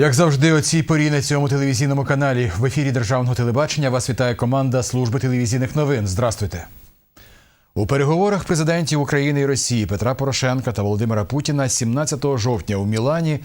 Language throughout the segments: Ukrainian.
Як завжди, о цій порі на цьому телевізійному каналі в ефірі Державного телебачення вас вітає команда служби телевізійних новин. Здравствуйте. У переговорах президентів України і Росії Петра Порошенка та Володимира Путіна 17 жовтня у Мілані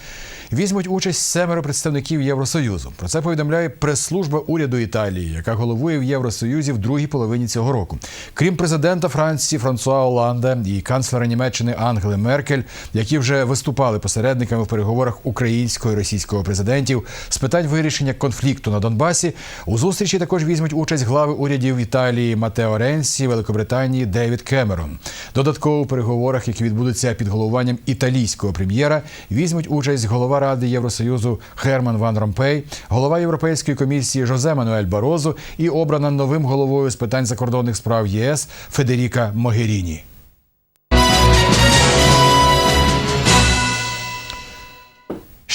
візьмуть участь семеро представників Євросоюзу. Про це повідомляє прес-служба уряду Італії, яка головує в Євросоюзі в другій половині цього року. Крім президента Франції Франсуа Оланда і канцлера Німеччини Ангели Меркель, які вже виступали посередниками в переговорах українського і російського президентів з питань вирішення конфлікту на Донбасі. У зустрічі також візьмуть участь глави урядів Італії Матео Ренсі, Великобританії Девід Кемерон. Додатково у переговорах, які відбудуться під головуванням італійського прем'єра, візьмуть участь голова Ради Євросоюзу Херман Ван Ромпей, голова Європейської комісії Жозе Мануель Барозу і обрана новим головою з питань закордонних справ ЄС Федеріка Могеріні. –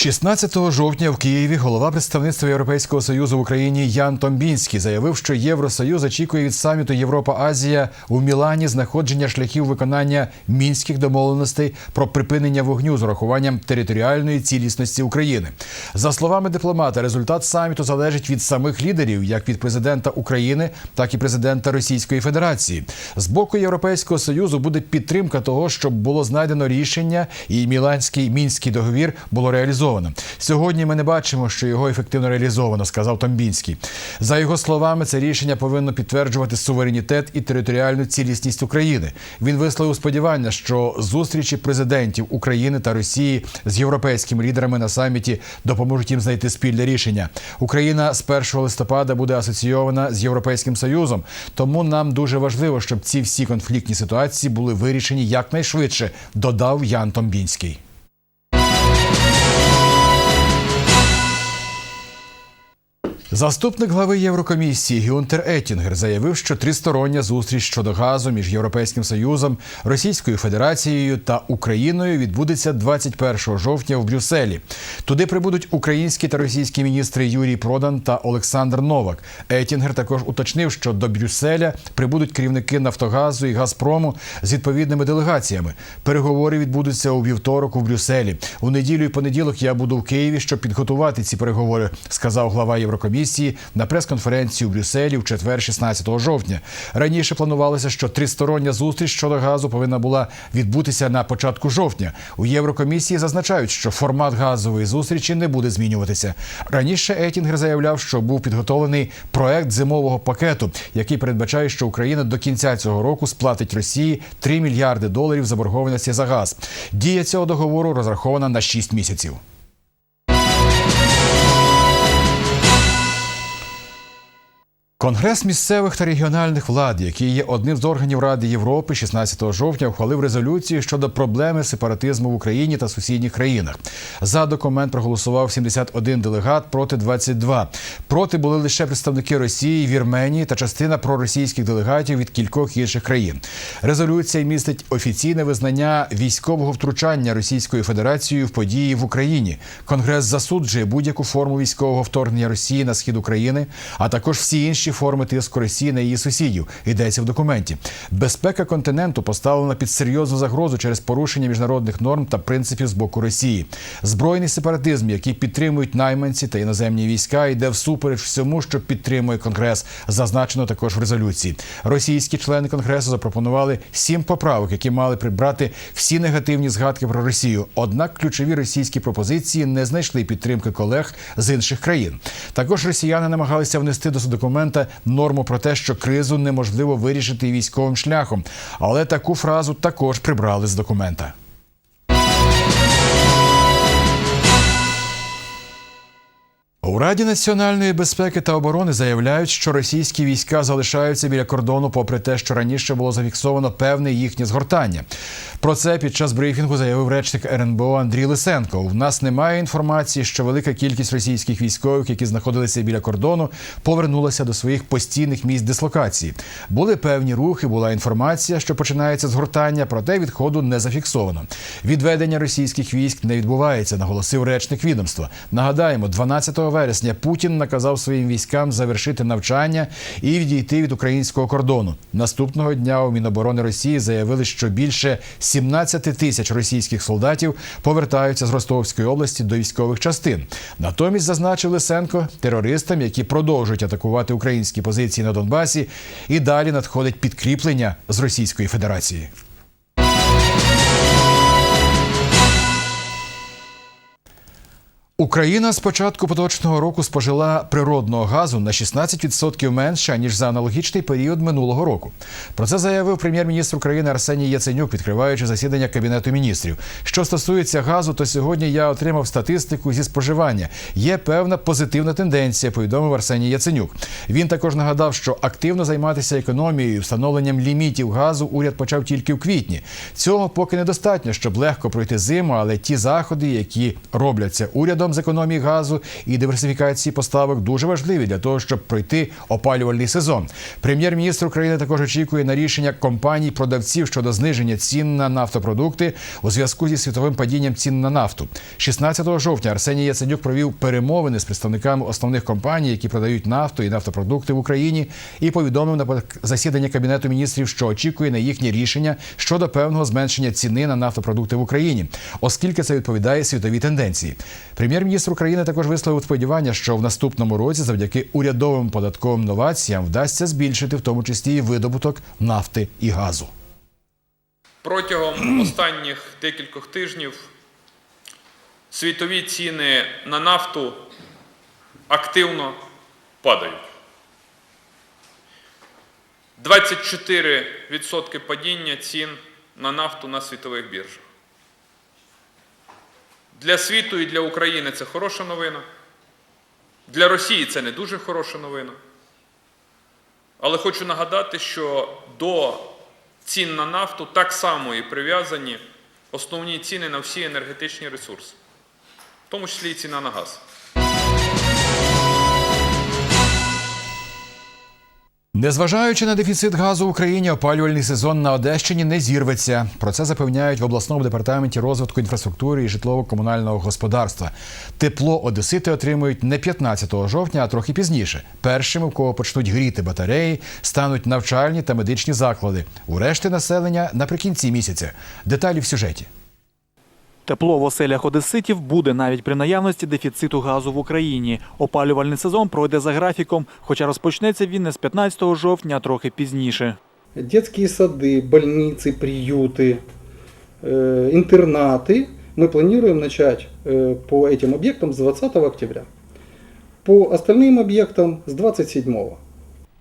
16 жовтня в Києві голова представництва Європейського союзу в Україні Ян Томбінський заявив, що Євросоюз очікує від саміту Європа-Азія у Мілані знаходження шляхів виконання мінських домовленостей про припинення вогню з урахуванням територіальної цілісності України. За словами дипломата, результат саміту залежить від самих лідерів, як від президента України, так і президента Російської Федерації. З боку Європейського союзу буде підтримка того, щоб було знайдено рішення, і Міланський мінський договір було реалізовано. Сьогодні ми не бачимо, що його ефективно реалізовано, сказав Томбінський. За його словами, це рішення повинно підтверджувати суверенітет і територіальну цілісність України. Він висловив сподівання, що зустрічі президентів України та Росії з європейськими лідерами на саміті допоможуть їм знайти спільне рішення. Україна з 1 листопада буде асоційована з Європейським Союзом, тому нам дуже важливо, щоб ці всі конфліктні ситуації були вирішені якнайшвидше, додав Ян Томбінський. Заступник глави Єврокомісії Гюнтер Етінгер заявив, що тристороння зустріч щодо газу між Європейським Союзом, Російською Федерацією та Україною відбудеться 21 жовтня в Брюсселі. Туди прибудуть українські та російські міністри Юрій Продан та Олександр Новак. Етінгер також уточнив, що до Брюсселя прибудуть керівники Нафтогазу і Газпрому з відповідними делегаціями. Переговори відбудуться у вівторок у Брюсселі. У неділю і понеділок я буду в Києві, щоб підготувати ці переговори, сказав глава Єврокомісії на прес-конференції у Брюсселі в четвер, 16 жовтня. Раніше планувалося, що тристороння зустріч щодо газу повинна була відбутися на початку жовтня. У Єврокомісії зазначають, що формат газової зустрічі не буде змінюватися. Раніше Етінгер заявляв, що був підготовлений проект зимового пакету, який передбачає, що Україна до кінця цього року сплатить Росії 3 мільярди доларів заборгованості за газ. Дія цього договору розрахована на 6 місяців. Конгрес місцевих та регіональних влад, який є одним з органів Ради Європи, 16 жовтня ухвалив резолюцію щодо проблеми сепаратизму в Україні та сусідніх країнах. За документ проголосував 71 делегат проти 22. Проти були лише представники Росії, Вірменії та частина проросійських делегатів від кількох інших країн. Резолюція містить офіційне визнання військового втручання Російською Федерацією в події в Україні. Конгрес засуджує будь-яку форму військового вторгнення Росії на схід України, а також всі інші форми тиску Росії на її сусідів. Йдеться в документі. Безпека континенту поставлена під серйозну загрозу через порушення міжнародних норм та принципів з боку Росії. Збройний сепаратизм, який підтримують найманці та іноземні війська, йде всупереч всьому, що підтримує конгрес. Зазначено також в резолюції. Російські члени конгресу запропонували сім поправок, які мали прибрати всі негативні згадки про Росію. Однак ключові російські пропозиції не знайшли підтримки колег з інших країн. Також росіяни намагалися внести до документа норму про те, що кризу неможливо вирішити військовим шляхом, але таку фразу також прибрали з документа. У Раді національної безпеки та оборони заявляють, що російські війська залишаються біля кордону, попри те, що раніше було зафіксовано певне їхнє згортання. Про це під час брифінгу заявив речник РНБО Андрій Лисенко. У нас немає інформації, що велика кількість російських військових, які знаходилися біля кордону, повернулася до своїх постійних місць дислокації. Були певні рухи, була інформація, що починається згортання, проте відходу не зафіксовано. Відведення російських військ не відбувається, наголосив речник відомства. Нагадаємо, 12 вересня Путін наказав своїм військам завершити навчання і відійти від українського кордону. Наступного дня у Міноборони Росії заявили, що більше 17 тисяч російських солдатів повертаються з Ростовської області до військових частин. Натомість зазначив Лисенко терористам, які продовжують атакувати українські позиції на Донбасі, і далі надходить підкріплення з Російської Федерації. Україна з початку поточного року спожила природного газу на 16% менше ніж за аналогічний період минулого року. Про це заявив прем'єр-міністр України Арсеній Яценюк, відкриваючи засідання кабінету міністрів. Що стосується газу, то сьогодні я отримав статистику зі споживання. Є певна позитивна тенденція, повідомив Арсеній Яценюк. Він також нагадав, що активно займатися економією, встановленням лімітів газу уряд почав тільки в квітні. Цього поки недостатньо, щоб легко пройти зиму, але ті заходи, які робляться урядом з економії газу і диверсифікації поставок, дуже важливі для того, щоб пройти опалювальний сезон. Прем'єр-міністр України також очікує на рішення компаній продавців щодо зниження цін на нафтопродукти у зв'язку зі світовим падінням цін на нафту. 16 жовтня Арсеній Яценюк провів перемовини з представниками основних компаній, які продають нафту і нафтопродукти в Україні, і повідомив на засіданні кабінету міністрів, що очікує на їхнє рішення щодо певного зменшення ціни на нафтопродукти в Україні, оскільки це відповідає світовій тенденції. Прем'єр-міністр України також висловив сподівання, що в наступному році, завдяки урядовим податковим новаціям, вдасться збільшити в тому числі і видобуток нафти і газу. Протягом останніх декількох тижнів світові ціни на нафту активно падають. 24% падіння цін на нафту на світових біржах. Для світу і для України це хороша новина. Для Росії це не дуже хороша новина. Але хочу нагадати, що до цін на нафту так само і прив'язані основні ціни на всі енергетичні ресурси, в тому числі і ціна на газ. Незважаючи на дефіцит газу в Україні, опалювальний сезон на Одещині не зірветься. Про це запевняють в обласному департаменті розвитку інфраструктури і житлово-комунального господарства. Тепло одесити отримують не 15 жовтня, а трохи пізніше. Першими, в кого почнуть гріти батареї, стануть навчальні та медичні заклади. У решти населення наприкінці місяця. Деталі в сюжеті. Тепло в оселях одеситів буде навіть при наявності дефіциту газу в Україні. Опалювальний сезон пройде за графіком, хоча розпочнеться він не з 15 жовтня, а трохи пізніше. детские сады, больницы, приюты, э, интернаты мы планируем начать э, по этим объектам с 20 октября. По остальным объектам с 27.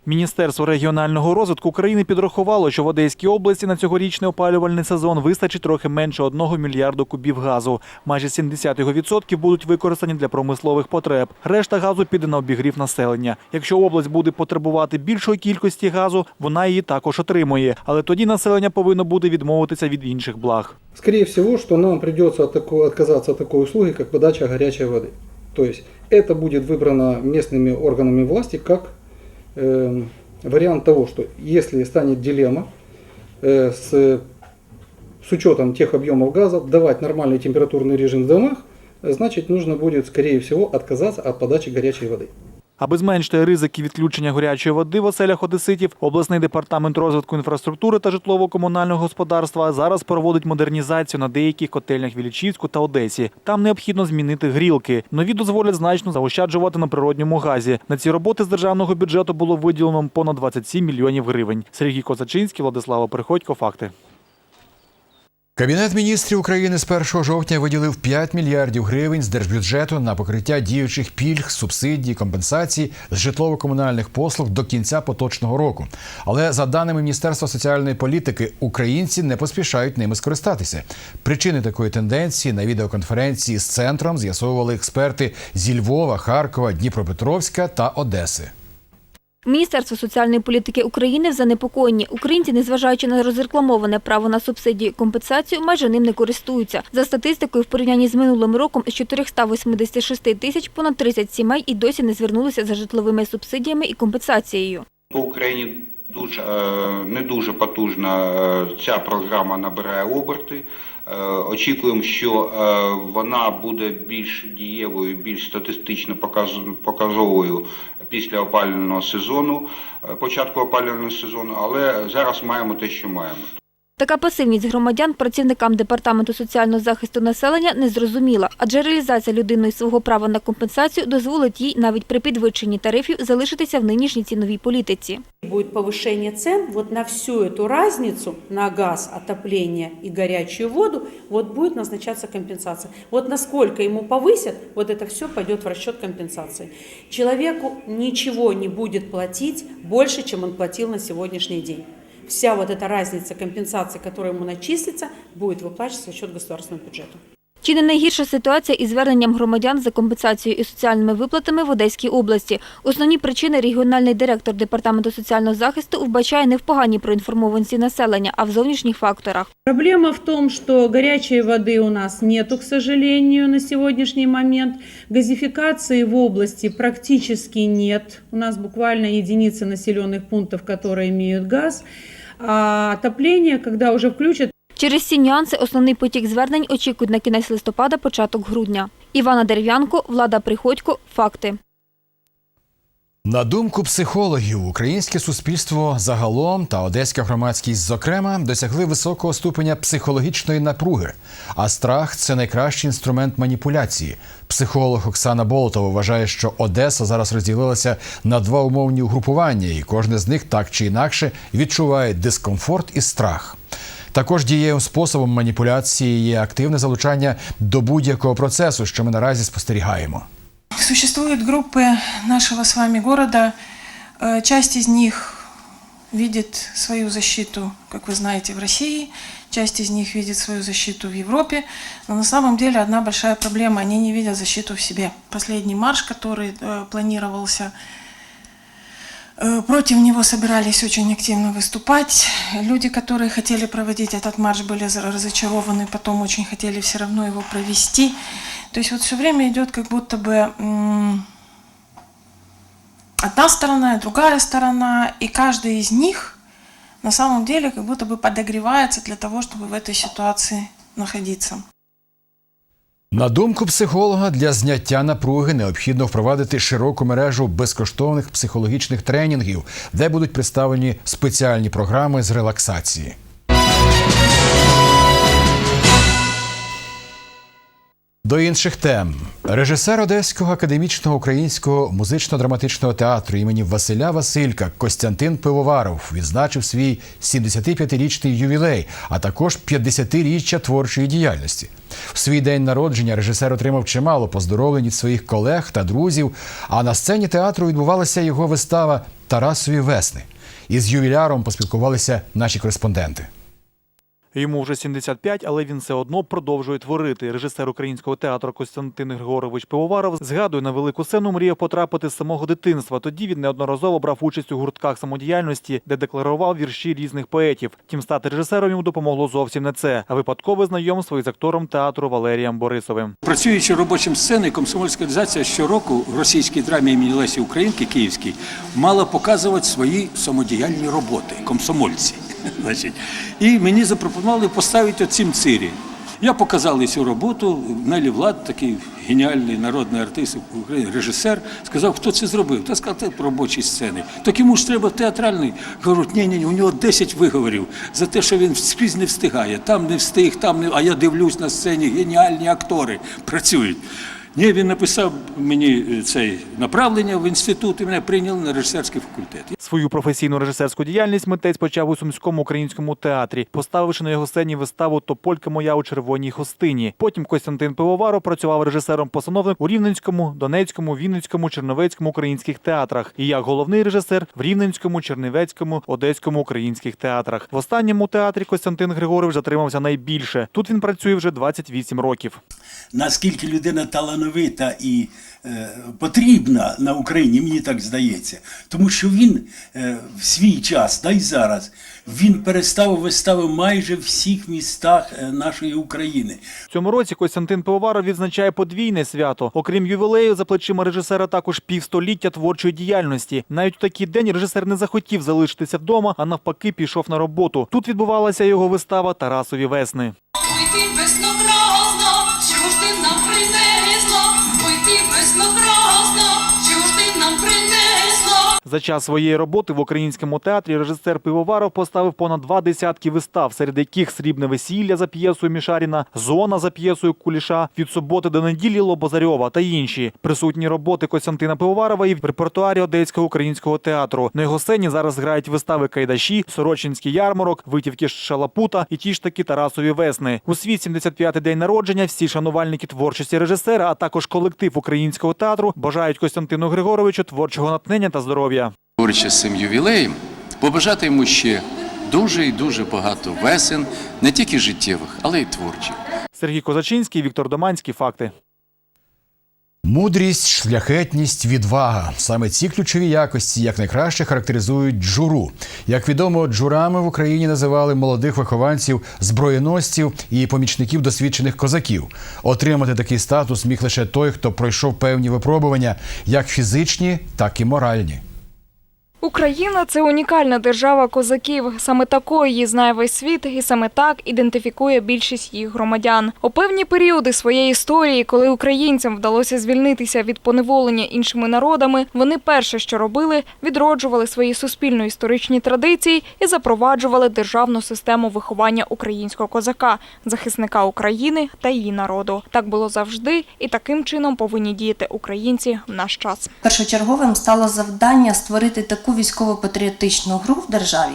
Міністерство регіонального розвитку України підрахувало, що в Одеській області на цьогорічний опалювальний сезон вистачить трохи менше 1 мільярду кубів газу. Майже 70 його відсотків будуть використані для промислових потреб. Решта газу піде на обігрів населення. Якщо область буде потребувати більшої кількості газу, вона її також отримує. Але тоді населення повинно буде відмовитися від інших благ. Скорее всего, что нам придется от тако- отказаться от такой услуги, как подача горячей воды. То есть это будет выбрано местными органами власти как э, вариант того, что если станет дилемма э, с, с учетом тех объемов газа давать нормальный температурный режим в домах, э, значит нужно будет, скорее всего, отказаться от подачи горячей воды. Аби зменшити ризики відключення гарячої води в оселях одеситів, обласний департамент розвитку інфраструктури та житлово-комунального господарства зараз проводить модернізацію на деяких котельнях в Іллічівську та Одесі. Там необхідно змінити грілки. Нові дозволять значно заощаджувати на природньому газі. На ці роботи з державного бюджету було виділено понад 27 мільйонів гривень. Сергій Козачинський, Владислава Приходько. Факти. Кабінет міністрів України з 1 жовтня виділив 5 мільярдів гривень з держбюджету на покриття діючих пільг, субсидій, компенсацій з житлово-комунальних послуг до кінця поточного року. Але за даними Міністерства соціальної політики, українці не поспішають ними скористатися. Причини такої тенденції на відеоконференції з центром з'ясовували експерти зі Львова, Харкова, Дніпропетровська та Одеси. Міністерство соціальної політики України в занепокоєнні. Українці, незважаючи на розрекламоване право на субсидії і компенсацію, майже ним не користуються. За статистикою, в порівнянні з минулим роком з 486 тисяч понад 30 сімей і досі не звернулися за житловими субсидіями і компенсацією. По Україні дуже е, не дуже потужна е, ця програма набирає оберти. Е, Очікуємо, що вона буде більш дієвою, більш статистично показ- показовою після опалювального сезону, початку опалювального сезону, але зараз маємо те, що маємо. Така пасивність громадян працівникам департаменту соціального захисту населення не зрозуміла, адже реалізація людиною свого права на компенсацію дозволить їй навіть при підвищенні тарифів залишитися в нинішній ціновій політиці. Будет повышение цен, вот на всю эту разницу, на газ, отопление и горячую воду, вот будет назначаться компенсация. Вот насколько ему повысят, вот это все пойдет в расчет компенсации. Человеку ничего не будет платить больше, чем он платил на сегодняшний день. Вся вот эта разница компенсации, которая ему начислится, будет выплачиваться за счет государственного бюджета. Чи не найгірша ситуація із зверненням громадян за компенсацією і соціальними виплатами в Одеській області? Основні причини регіональний директор департаменту соціального захисту вбачає не в поганій проінформованості населення, а в зовнішніх факторах. Проблема в том, что горячей воды у нас нету, к сожалению, на сегодняшний момент. Газификации в области практически нет. У нас буквально единицы населенных пунктов, которые имеют газ. А отопление, когда уже включат, Через ці нюанси основний потік звернень очікують на кінець листопада, початок грудня. Івана Дерев'янко, Влада Приходько. Факти. На думку психологів, українське суспільство загалом та одеська громадськість, зокрема, досягли високого ступеня психологічної напруги. А страх це найкращий інструмент маніпуляції. Психолог Оксана Болотова вважає, що Одеса зараз розділилася на два умовні угрупування, і кожне з них так чи інакше відчуває дискомфорт і страх. Також дієвим способом маніпуляції є активне залучання до будь-якого процесу, що ми наразі спостерігаємо. Существуют группы нашего с вами города. Э, Часть из них видит свою защиту, как вы знаете, в России, часть из них видит свою защиту в Европе. Но на самом деле одна большая проблема – они не видят защиту в себе. Последний марш, который э, планировался, против него собирались очень активно выступать. Люди, которые хотели проводить этот марш, были разочарованы, потом очень хотели все равно его провести. То есть вот все время идет как будто бы одна сторона другая сторона, и каждый из них на самом деле как будто бы подогревается для того, чтобы в этой ситуации находиться. На думку психолога, для зняття напруги необхідно впровадити широку мережу безкоштовних психологічних тренінгів, де будуть представлені спеціальні програми з релаксації. До інших тем режисер Одеського академічного українського музично-драматичного театру імені Василя Василька Костянтин Пивоваров відзначив свій 75-річний ювілей, а також 50-річчя творчої діяльності. В свій день народження режисер отримав чимало поздоровлень від своїх колег та друзів. А на сцені театру відбувалася його вистава Тарасові весни. Із ювіляром поспілкувалися наші кореспонденти. Йому вже 75, але він все одно продовжує творити. Режисер українського театру Костянтин Григорович Пивоваров згадує на велику сцену мріяв потрапити з самого дитинства. Тоді він неодноразово брав участь у гуртках самодіяльності, де декларував вірші різних поетів. Втім, стати режисером йому допомогло зовсім не це, а випадкове знайомство із актором театру Валерієм Борисовим. Працюючи робочим сцени, комсомольська організація щороку в російській драмі імені Лесі Українки Київській мала показувати свої самодіяльні роботи, комсомольці. Значить. І мені запропонували поставити оцім цирі. Я показав цю роботу. Нелі Влад, такий геніальний народний артист України, режисер, сказав, хто це зробив. Та сказав, це робочі сцени. Так йому ж треба театральний. Кажуть, ні, ні, у нього 10 виговорів за те, що він скрізь не встигає. Там не встиг, там не. А я дивлюсь на сцені, геніальні актори працюють. Ні, він написав мені е, цей направлення в інститут і мене прийняли на режисерський факультет. Свою професійну режисерську діяльність митець почав у сумському українському театрі, поставивши на його сцені виставу Тополька моя у червоній хостині. Потім Костянтин Пивоваров працював режисером-постановником у Рівненському, Донецькому, Вінницькому, Черновецькому українських театрах і як головний режисер в Рівненському, Чернівецькому, Одеському українських театрах. В останньому театрі Костянтин Григорович затримався найбільше. Тут він працює вже 28 років. наскільки людина талановита і е, потрібна на Україні, мені так здається. Тому що він е, в свій час, та й зараз, він переставив вистави майже в всіх містах е, нашої України. В цьому році Костянтин Пивоваров відзначає подвійне свято. Окрім ювілею, за плечима режисера також півстоліття творчої діяльності. Навіть у такий день режисер не захотів залишитися вдома, а навпаки пішов на роботу. Тут відбувалася його вистава Тарасові весни. Ой За час своєї роботи в українському театрі режисер Пивоваров поставив понад два десятки вистав, серед яких срібне весілля за п'єсою Мішаріна, зона за п'єсою Куліша, від суботи до неділі Лобозарьова та інші. Присутні роботи Костянтина Пивоварова і в репертуарі Одеського українського театру. На його сцені зараз грають вистави Кайдаші, Сорочинський ярмарок, витівки Шалапута і ті ж таки Тарасові весни. У свій 75-й день народження всі шанувальники творчості режисера, а також колектив українського театру бажають Костянтину Григоровичу творчого натхнення та здоров'я. Говорячи з цим ювілеєм, побажати йому ще дуже і дуже багато весен, не тільки життєвих, але й творчих. Сергій Козачинський, Віктор Доманський. Факти. Мудрість, шляхетність, відвага саме ці ключові якості якнайкраще характеризують джуру. Як відомо, джурами в Україні називали молодих вихованців, зброєносців і помічників досвідчених козаків. Отримати такий статус міг лише той, хто пройшов певні випробування, як фізичні, так і моральні. Україна це унікальна держава козаків. Саме такою її знає весь світ, і саме так ідентифікує більшість їх громадян. У певні періоди своєї історії, коли українцям вдалося звільнитися від поневолення іншими народами, вони перше, що робили, відроджували свої суспільно-історичні традиції і запроваджували державну систему виховання українського козака, захисника України та її народу. Так було завжди, і таким чином повинні діяти українці в наш час. Першочерговим стало завдання створити таку військово-патріотичну гру в державі,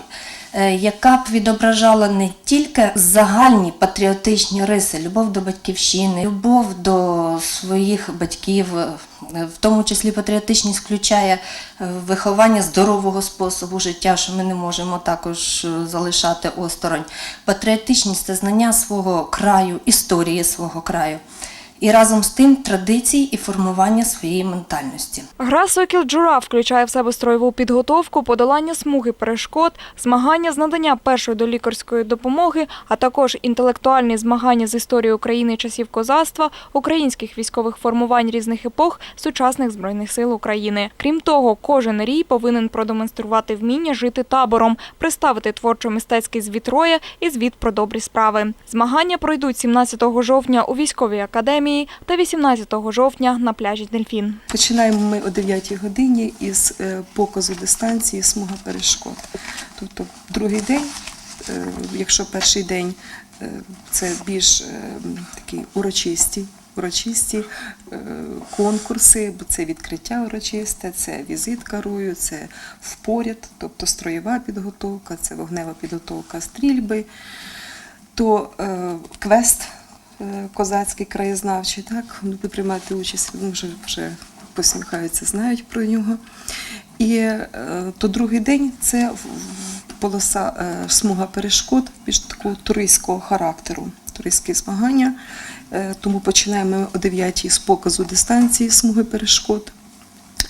е, яка б відображала не тільки загальні патріотичні риси, любов до батьківщини, любов до своїх батьків, е, в тому числі патріотичність включає е, виховання здорового способу життя, що ми не можемо також залишати осторонь. Патріотичність це знання свого краю, історії свого краю. І разом з тим традицій і формування своєї ментальності. Гра Сокіл Джура включає в себе строєву підготовку, подолання смуги перешкод, змагання з надання першої долікарської допомоги, а також інтелектуальні змагання з історії України часів козацтва, українських військових формувань різних епох, сучасних збройних сил України. Крім того, кожен рій повинен продемонструвати вміння жити табором, представити творчо-мистецький звіт роя і звіт про добрі справи. Змагання пройдуть 17 жовтня у військовій академії та 18 жовтня на пляжі Дельфін. Починаємо ми о 9 годині із е, показу дистанції смуга перешкод. Тобто другий день, е, якщо перший день е, це більш такі урочисті. Урочисті конкурси, бо це відкриття урочисте, це візитка рою, це впоряд, тобто строєва підготовка, це вогнева підготовка стрільби, то е, квест козацький краєзнавчий, так, буде приймати участь, вже, вже посміхаються, знають про нього. І е, то другий день це полоса е, смуга перешкод більш такого туристського характеру, туристські змагання. Е, Тому починаємо о 9 з показу дистанції смуги перешкод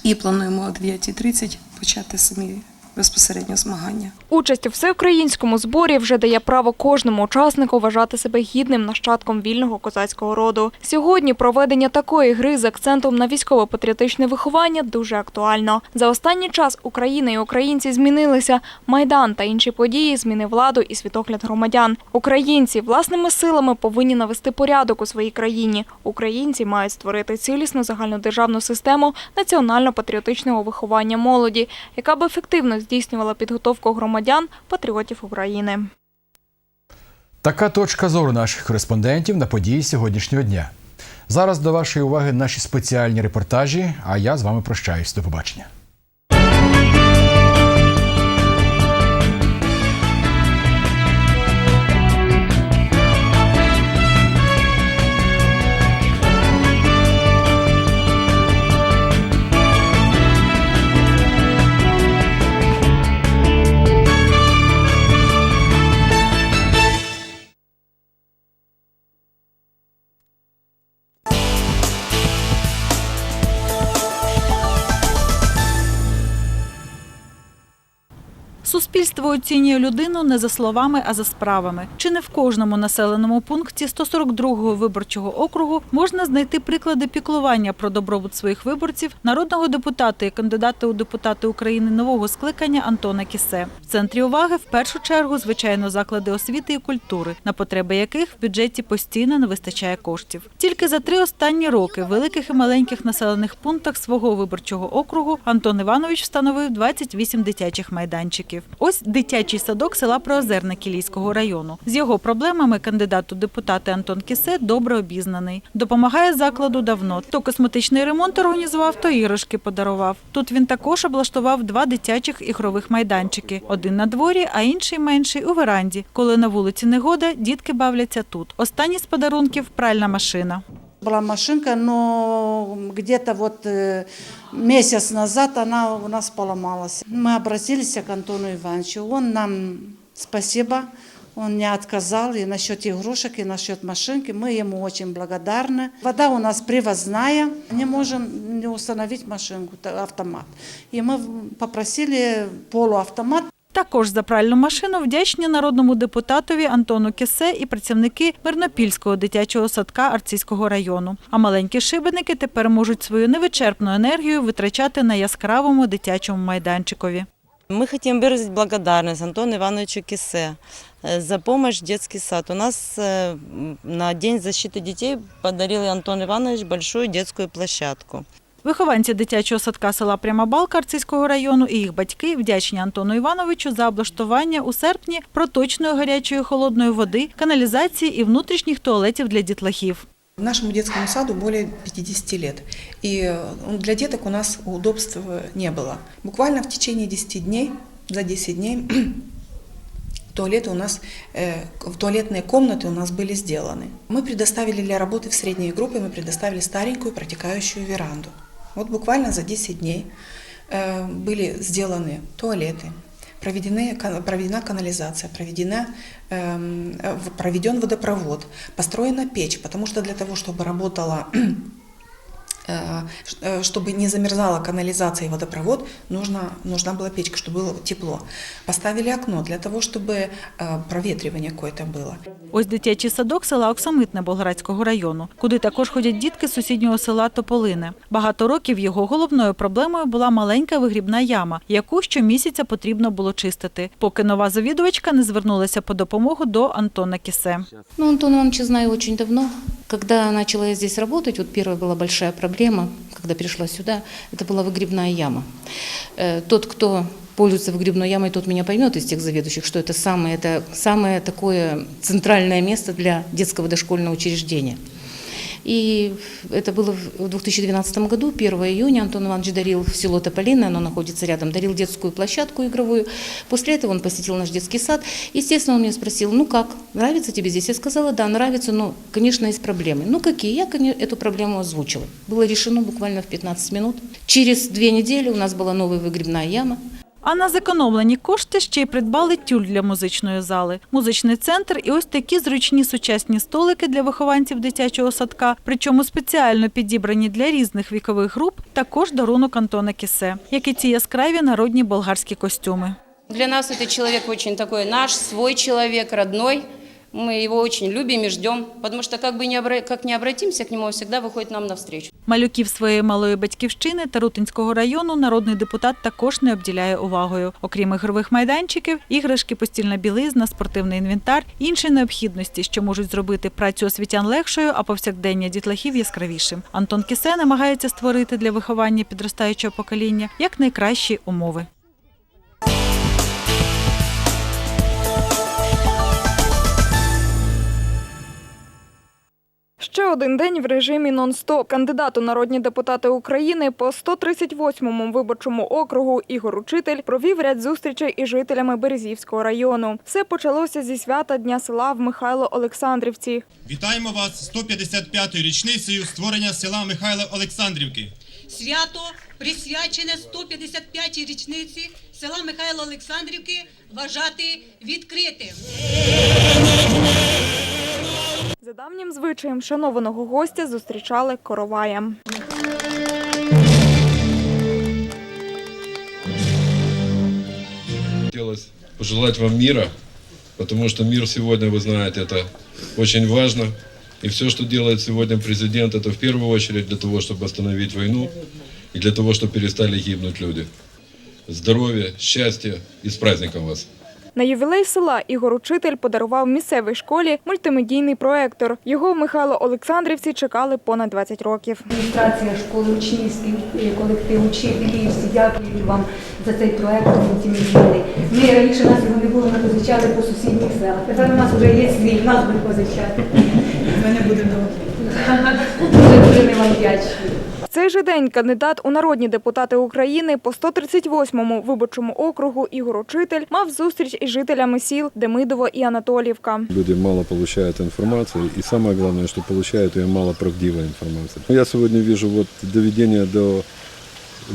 і плануємо о 9.30 почати самі безпосередньо змагання. Участь у всеукраїнському зборі вже дає право кожному учаснику вважати себе гідним нащадком вільного козацького роду. Сьогодні проведення такої гри з акцентом на військово-патріотичне виховання дуже актуально. За останній час Україна і українці змінилися. Майдан та інші події змінив владу і світогляд громадян. Українці власними силами повинні навести порядок у своїй країні. Українці мають створити цілісну загальнодержавну систему національно-патріотичного виховання молоді, яка б ефективно здійснювала підготовку громадян патріотів України. Така точка зору наших кореспондентів на події сьогоднішнього дня. Зараз до вашої уваги наші спеціальні репортажі. А я з вами прощаюсь. До побачення. Суспільство оцінює людину не за словами, а за справами. Чи не в кожному населеному пункті 142-го виборчого округу можна знайти приклади піклування про добробут своїх виборців народного депутата і кандидата у депутати України нового скликання Антона Кісе. В центрі уваги в першу чергу, звичайно, заклади освіти і культури, на потреби яких в бюджеті постійно не вистачає коштів. Тільки за три останні роки в великих і маленьких населених пунктах свого виборчого округу Антон Іванович встановив 28 дитячих майданчиків. Ось дитячий садок села Приозерне Кілійського району. З його проблемами кандидат у депутати Антон Кісе добре обізнаний. Допомагає закладу давно. То косметичний ремонт організував, то іграшки подарував. Тут він також облаштував два дитячих ігрових майданчики: один на дворі, а інший менший у веранді. Коли на вулиці негода, дітки бавляться тут. Останній з подарунків пральна машина. Была машинка, но где-то вот э, месяц назад она у нас поломалась. Мы обратились к Антону Ивановичу. Он нам спасибо, он не отказал и насчет игрушек, и насчет машинки. Мы ему очень благодарны. Вода у нас привозная, не можем не установить машинку, автомат. И мы попросили полуавтомат. Також за пральну машину вдячні народному депутатові Антону Кесе і працівники Мирнопільського дитячого садка Арцизького району. А маленькі шибеники тепер можуть свою невичерпну енергію витрачати на яскравому дитячому майданчикові. Мы хотим выразить благодарность Антону Ивановичу Кисе э, за помощь в детский сад. У нас э, м, на День защиты детей подарил Антон Иванович большую детскую площадку. Вихованці дитячого садка села Пряма Балка Арцизького району і їх батьки вдячні Антону Івановичу за облаштування у серпні проточної гарячої холодної води, каналізації і внутрішніх туалетів для дітлахів. Нашему детскому саду более 50 лет. И э, для деток у нас удобств э, не было. Буквально в течение 10 дней, за 10 дней туалеты у нас, э, в туалетные комнаты у нас были сделаны. Мы предоставили для работы в средней группе, мы предоставили старенькую протекающую веранду. Вот буквально за 10 дней э, были сделаны туалеты, проведены, кан- проведена канализация, проведена, эм, э, в- проведен водопровод, построена печь, потому что для того, чтобы работала э, ш- э, чтобы не замерзала канализация и водопровод, нужно, нужна была печка, чтобы было тепло. Поставили окно для того, чтобы э, проветривание какое-то было. Ось дитячий садок села Оксамитне Болградського району, куди також ходять дітки з сусіднього села Тополине. Багато років його головною проблемою була маленька вигрібна яма, яку щомісяця потрібно було чистити, поки нова завідувачка не звернулася по допомогу до Антона Кісе. Ну, Антона Ивановича знаю очень давно. Когда начала я здесь работать, вот первая была большая проблема, когда перешла сюда, это была выгребная яма. Э, Тот, кто пользуется выгребной ямой, тот меня поймет из тех заведующих, что это самое, это самое такое центральное место для детского дошкольного учреждения. И это было в 2012 году, 1 июня, Антон Иванович дарил в село Тополиное, оно находится рядом, дарил детскую площадку игровую. После этого он посетил наш детский сад. Естественно, он меня спросил, ну как, нравится тебе здесь? Я сказала, да, нравится, но, конечно, есть проблемы. Ну какие? Я коне- эту проблему озвучила. Было решено буквально в 15 минут. Через две недели у нас была новая выгребная яма. А на зекономлені кошти ще й придбали тюль для музичної зали, музичний центр і ось такі зручні сучасні столики для вихованців дитячого садка, причому спеціально підібрані для різних вікових груп, також дарунок Антона Кісе, як і ці яскраві народні болгарські костюми. Для нас цей чоловік очень такий наш, свой чоловік, родной. Мы его очень любим и ждем, потому что как бы не, обра- как не обратимся к нему, он всегда выходит нам навстречу. Малюків своєї малої батьківщини Тарутинського району народний депутат також не обділяє увагою. Окрім ігрових майданчиків, іграшки, постільна білизна, спортивний інвентар, інші необхідності, що можуть зробити працю освітян легшою, а повсякдення дітлахів яскравішим. Антон Кісе намагається створити для виховання підростаючого покоління якнайкращі умови. Ще один день в режимі нон-стоп. Кандидат у народні депутати України по 138-му виборчому округу Ігор Учитель провів ряд зустрічей із жителями Березівського району. Все почалося зі свята Дня села в Михайло Олександрівці. Вітаємо вас з 155-ю річницею створення села Михайло Олександрівки. Свято присвячене 155-й річниці села Михайло Олександрівки вважати відкритим. За давнім звичаєм шанованого гостя зустрічали короваєм. хотелось пожелать вам мира, потому что мир сегодня, вы знаете, это очень важно. И все, что делает сегодня президент, это в первую очередь для того, чтобы остановить войну и для того, чтобы перестали гибнуть люди. Здоровья, счастья и с праздником вас! На ювілей села Ігор Учитель подарував місцевій школі мультимедійний проектор. Його в Михайло Олександрівці чекали понад 20 років. Адміністрація школи, учнівський колектив, учителі, всі дякують вам за цей проект мультимедійний. Ми раніше нас його не було, ми позичали по сусідніх селах. Тепер у нас вже є свій, нас будуть позичати. Ми не будемо Дуже дуже ми вам вдячні В цей же день кандидат у народні депутати України по 138-му виборчому округу Ігор Учитель мав зустріч із жителями сіл Демидово і Анатолівка. Люди мало получают информации, и самое главное, что получают ее мало правдивой информации. Я сегодня вижу вот доведение до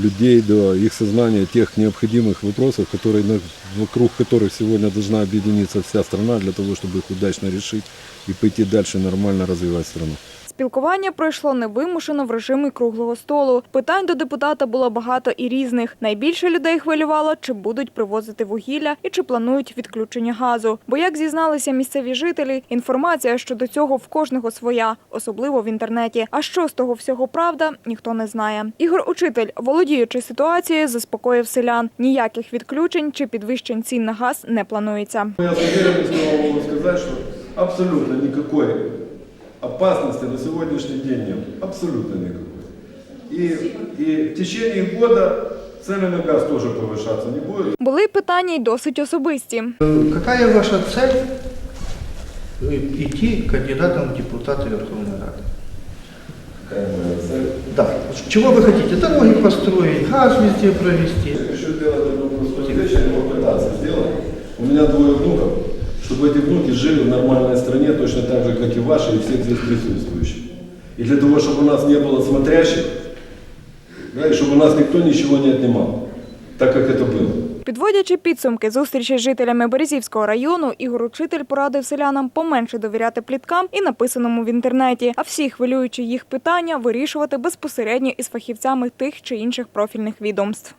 людей, до их сознания тех необходимых вопросов, которые, на- вокруг которых сегодня должна объединиться вся страна для того, чтобы их удачно решить и пойти дальше нормально развивать страну. Спілкування пройшло невимушено в режимі круглого столу. Питань до депутата було багато і різних. Найбільше людей хвилювало, чи будуть привозити вугілля і чи планують відключення газу. Бо, як зізналися місцеві жителі, інформація щодо цього в кожного своя, особливо в інтернеті. А що з того всього правда, ніхто не знає. Ігор Учитель, володіючи ситуацією, заспокоїв селян. Ніяких відключень чи підвищень цін на газ не планується. Я с уверенностью могу сказать, что абсолютно никакой опасности на сегодняшний день нет. Абсолютно никакой. И, и в течение года цены на газ тоже повышаться не будут. Були й питання й досить особисті. Какая ваша цель э, идти кандидатом в депутаты Верховной Рады? Какая моя цель? Да. Чего вы хотите? Дороги построить, газ везде провести. Я хочу сделать одну простую вещь, я его пытаться сделать. У меня двое внуков, чтобы эти внуки жили в нормальной стране, точно так же, как и ваши, и всех здесь присутствующих. И для того, чтобы у нас не было смотрящих, да, и чтобы у нас никто ничего не отнимал, так как это было. Підводячи підсумки зустрічі з жителями Березівського району, Ігор Учитель порадив селянам поменше довіряти пліткам і написаному в інтернеті, а всі хвилюючі їх питання вирішувати безпосередньо із фахівцями тих чи інших профільних відомств.